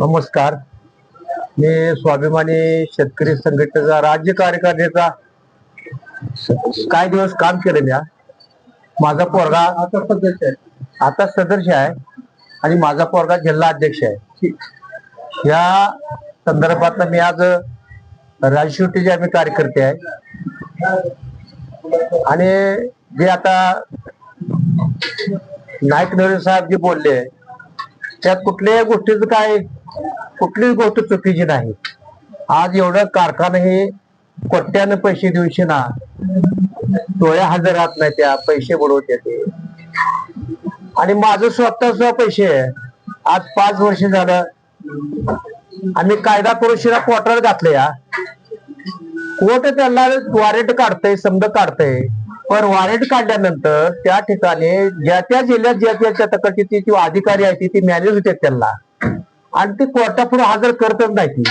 नमस्कार. मी स्वाभिमानी शेतकरी संघटनेचा राज्य कार्यकारिणीचा काही दिवस काम केलं मी माझा पोरगा आता सदस्य आहे. आता सदस्य आहे आणि माझा पोरगा जिल्हा अध्यक्ष आहे. या संदर्भात मी आज राजशेवटीचे आम्ही कार्यकर्ते आहे. आणि जे आता नाईक नवीन साहेब जे बोलले त्यात कुठल्याही गोष्टीचं काय कुठलीच गोष्ट चुकीची नाही. आज एवढं कारखाना हे कोट्यानं पैसे देऊशे ना डोळ्या हजर राहत नाही त्या पैसे बुडवते ते. आणि माझं स्वतःच पैसे आहे. आज पाच वर्ष झालं. आम्ही कायदा करून शिरा घातले या. कोर्ट त्यांना वॉरंट काढतंय समज काढतंय. पण वॉरंट काढल्यानंतर त्या ठिकाणी ज्या त्या जिल्ह्यात ज्या त्या त्या तकडची ती अधिकारी आहे ती मॅनेज होते त्यांना. आणि ती कोर्टापुढे हजर करतच नाही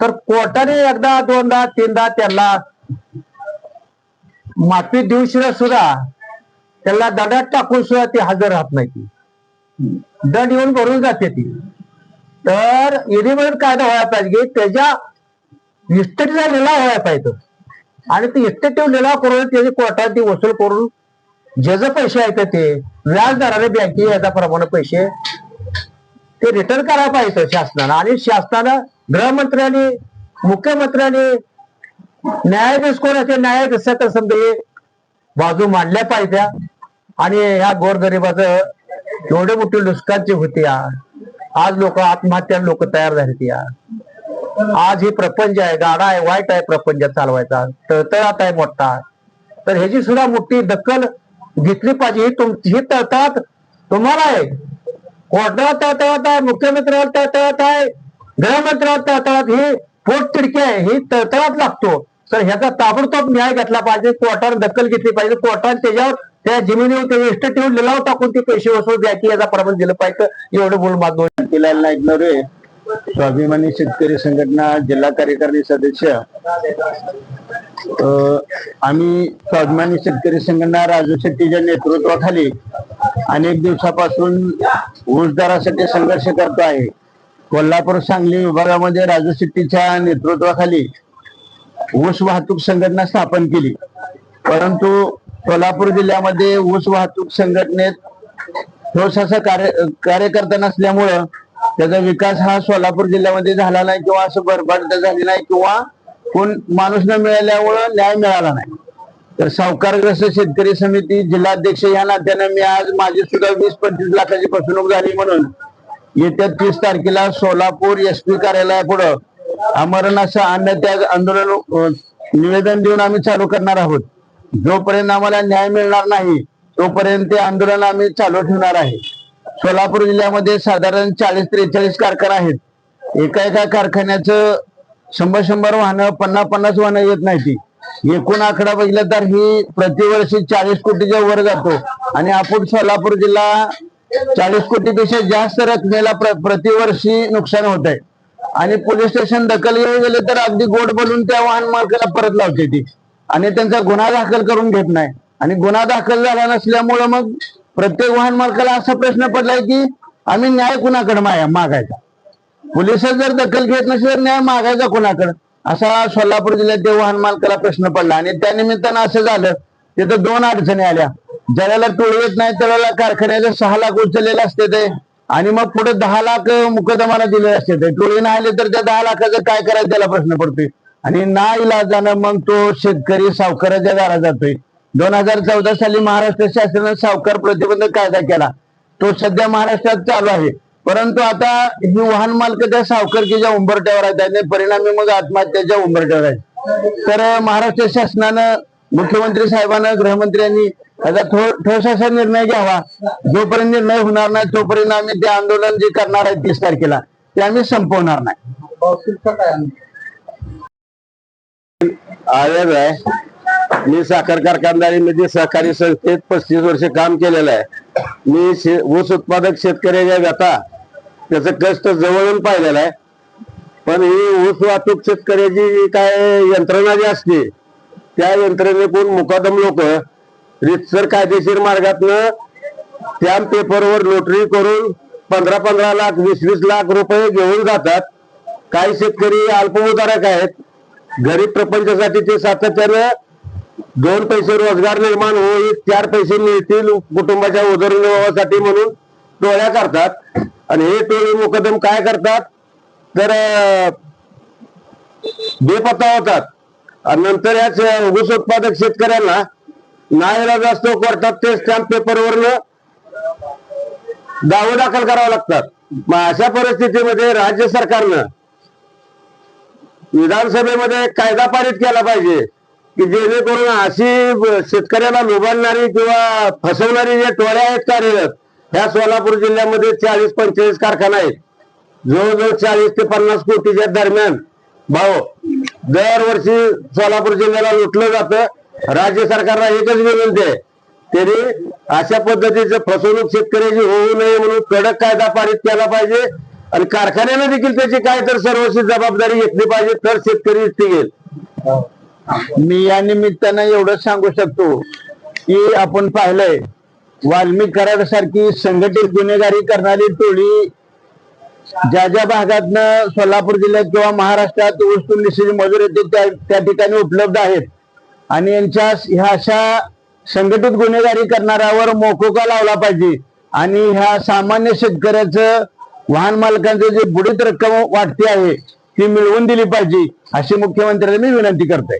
तर कोर्टाने एकदा दोनदा तीनदा त्यांना माफी देऊ सुद्धा त्याला दंडात टाकून सुद्धा ती हजर राहत नाही दंड येऊन भरून जाते ती. तर इडिमेंट कायदा व्हायला पाहिजे की त्याच्या इस्टेटचा लिलाव व्हायला पाहिजे. आणि ते इस्टेटिव्ह लिलाव करून त्याची कोर्टात ती वसूल करून जे जे पैसे आहेत ते व्याजदराने बँके याच्याप्रमाणे पैसे ते रिटर्न करायला पाहिजे शासनानं आणि शासनानं गृहमंत्र्यांनी मुख्यमंत्र्यांनी न्यायाधीश कोणाचे न्यायाधीश तर समजा हे बाजू मांडल्या पाहिजे. आणि ह्या गोरगरिबाचं एवढे मोठे नुकसानची होती या. आज लोक आत्महत्या लोक तयार झाले या. आज हे प्रपंच आहे गाडा आहे वाईट आहे प्रपंच चालवायचा. तळतळात आहे मोठा. तर ह्याची सुद्धा मोठी दखल घेतली पाहिजे. ही तुमची ही तळतळात तुम्हाला आहे. कोर्टाला तळतळात आहे मुख्यमंत्र्याला तळतळात आहे. गृहमंत्र्याला तळतळात ही पोट तिडकी आहे ही तळतळात लागतो. तर ह्याचा ताबडतोब न्याय घेतला पाहिजे. कोर्टाने दखल घेतली पाहिजे. कोर्टाने त्याच्यावर त्या जमिनीवर ते इष्ट ठेवून लिलाव टाकून ते पैसे वसूल द्या की याचा प्रमाण दिलं पाहिजे. एवढं बोल माझं मोतीलाल नाही स्वाभिमानी शेतकरी संघटना जिल्हा कार्यकारिणी सदस्य आम्ही स्वाभिमानी शेतकरी संघटना राजू शेट्टीच्या नेतृत्वाखाली अनेक दिवसापासून ऊसदारासाठी संघर्ष करतो आहे. कोल्हापूर सांगली विभागामध्ये राजू शेट्टीच्या नेतृत्वाखाली ऊस वाहतूक संघटना स्थापन केली. परंतु कोल्हापूर जिल्ह्यामध्ये ऊस वाहतूक संघटनेत ठोस असं कार्य कार्यकर्ता नसल्यामुळं त्याचा विकास हा सोलापूर जिल्ह्यामध्ये झाला नाही किंवा असं बरबाद झाली नाही किंवा कोण माणूस न मिळाल्यामुळं न्याय मिळाला नाही. तर सावकारग्रस्त शेतकरी समिती जिल्हाध्यक्ष या नात्यानं मी आज माझी सुद्धा वीस पंचवीस लाखाची फसवणूक झाली म्हणून येत्या तीस तारखेला सोलापूर एस पी कार्यालयापुढं आमरण असं अन्नत्याग आंदोलन निवेदन देऊन आम्ही चालू करणार आहोत. जोपर्यंत आम्हाला न्याय मिळणार नाही तोपर्यंत ते आंदोलन आम्ही चालू ठेवणार आहे. सोलापूर जिल्ह्यामध्ये साधारण चाळीस त्रेचाळीस कारखाना आहेत. एका एका कारखान्याचं शंभर शंभर वाहनं पन्नास पन्नास वाहनं येत नाही ती एकूण आकडा बघितला तर ही प्रतिवर्षी चाळीस कोटीच्या वर जातो. आणि आपण सोलापूर जिल्हा चाळीस कोटीपेक्षा जास्त रकमेला प्र- प्रतिवर्षी नुकसान होत आहे. आणि पोलीस स्टेशन दखल घेऊन गेले तर अगदी गोड बोलून त्या वाहन मालकाला परत लावते ती. आणि त्यांचा गुन्हा दाखल करून घेत नाही. आणि गुन्हा दाखल झाला नसल्यामुळं मग प्रत्येक वाहन मालकाला असा प्रश्न पडलाय की आम्ही न्याय कुणाकडे माया मागायचा? पोलीस जर दखल घेत नसेल तर न्याय मागायचा कोणाकडे? असा सोलापूर जिल्ह्यातील वाहन मालकाला प्रश्न पडला आणि त्यानिमित्तानं असं झालं तिथं दोन अडचणी आल्या. ज्याला टोळ येत नाही त्याला कारखान्याचे सहा लाख उचललेले असते ते. आणि मग पुढे दहा लाख मुकदमाला दिले असते ते. टोळी नाही आले तर त्या दहा लाखाचं काय करायचं त्याला प्रश्न पडतोय. आणि ना इलाजानं मग तो शेतकरी सावकाराच्या दारा जातोय. दोन हजार चौदा साली महाराष्ट्र शासनाने सावकार प्रतिबंधक कायदा केला. तो सध्या महाराष्ट्रात चालू आहे. परंतु आता ही वाहन मालक त्या सावकारकीच्या उंबरट्यावर आहेत आणि परिणामी मग आत्महत्याच्या उंबरट्यावर आहेत. तर महाराष्ट्र शासनानं मुख्यमंत्री साहेबांना गृहमंत्र्यांनी ठो- ठोस असा निर्णय घ्यावा. जोपर्यंत निर्णय होणार नाही तोपर्यंत आम्ही ते आंदोलन जे करणार आहे तीस तारखेला ते आम्ही संपवणार नाही. आहे. मी साखर कारखानदारीमध्ये सहकारी संस्थेत पस्तीस वर्ष काम केलेलं आहे. मी शे- ऊस उत्पादक शेतकऱ्याच्या व्यथा त्याचं कष्ट जवळून पाहिलेलं आहे. पण ही ऊस वाहतूक शेतकऱ्याची जी काय यंत्रणा जी असते त्या यंत्रणेकडून मुकादम लोक रितसर कायदेशीर मार्गातनं स्टॅम्प पेपरवर नोटरी करून पंधरा पंधरा लाख वीस वीस लाख रुपये घेऊन जातात. काही शेतकरी अल्पभूधारक आहेत. गरीब प्रपंचासाठी ते सातत्यानं दोन पैसे रोजगार निर्माण होईल चार पैसे मिळतील कुटुंबाच्या उदरनिर्वाहासाठी म्हणून. टोळ्या करतात. आणि हे टोळी मुकदम काय करतात? तर बेपत्ता होतात. आणि नंतर याच ऊस उत्पादक शेतकऱ्यांना नाईलाज असतो कोर्टात ते स्टॅम्प पेपरवरनं दावे दाखल करावे लागतात. मग अशा परिस्थितीमध्ये राज्य सरकारनं विधानसभेमध्ये कायदा पारित केला पाहिजे. की जेणेकरून अशी शेतकऱ्याला लुबाडणारी किंवा फसवणारी जे टोळ्या आहेत कार्यरत ह्या सोलापूर जिल्ह्यामध्ये चाळीस पंचेचाळीस कारखाना आहेत. जवळजवळ चाळीस ते पन्नास कोटीच्या दरम्यान भाव दरवर्षी सोलापूर जिल्ह्याला लुटलं जातं. राज्य सरकारला एकच विनंती आहे. त्यांनी अशा पद्धतीचं फसवणूक शेतकऱ्याची होऊ नये म्हणून कडक कायदा पारित केला पाहिजे. आणि कारखान्यानं देखील त्याची काय तर सर्वस्वी जबाबदारी घेतली पाहिजे तर शेतकरी टिकेल मी या निमित्तानं एवढं सांगू शकतो की आपण पाहिलंय वाल्मिक सारखी संघटित गुन्हेगारी करणारी टोळी ज्या ज्या भागातनं सोलापूर जिल्ह्यात किंवा महाराष्ट्रात वस्तू निश्चित मजूर येते त्या ठिकाणी उपलब्ध आहेत. आणि यांच्या ह्या अशा संघटित गुन्हेगारी करणाऱ्यावर मोकोका लावला पाहिजे? आणि ह्या सामान्य शेतकऱ्याचं वाहन मालकांचं जे बुडीत रक्कम वाटते आहे ती मिळवून दिली पाहिजे अशी मुख्यमंत्र्यांनी मी विनंती करतोय.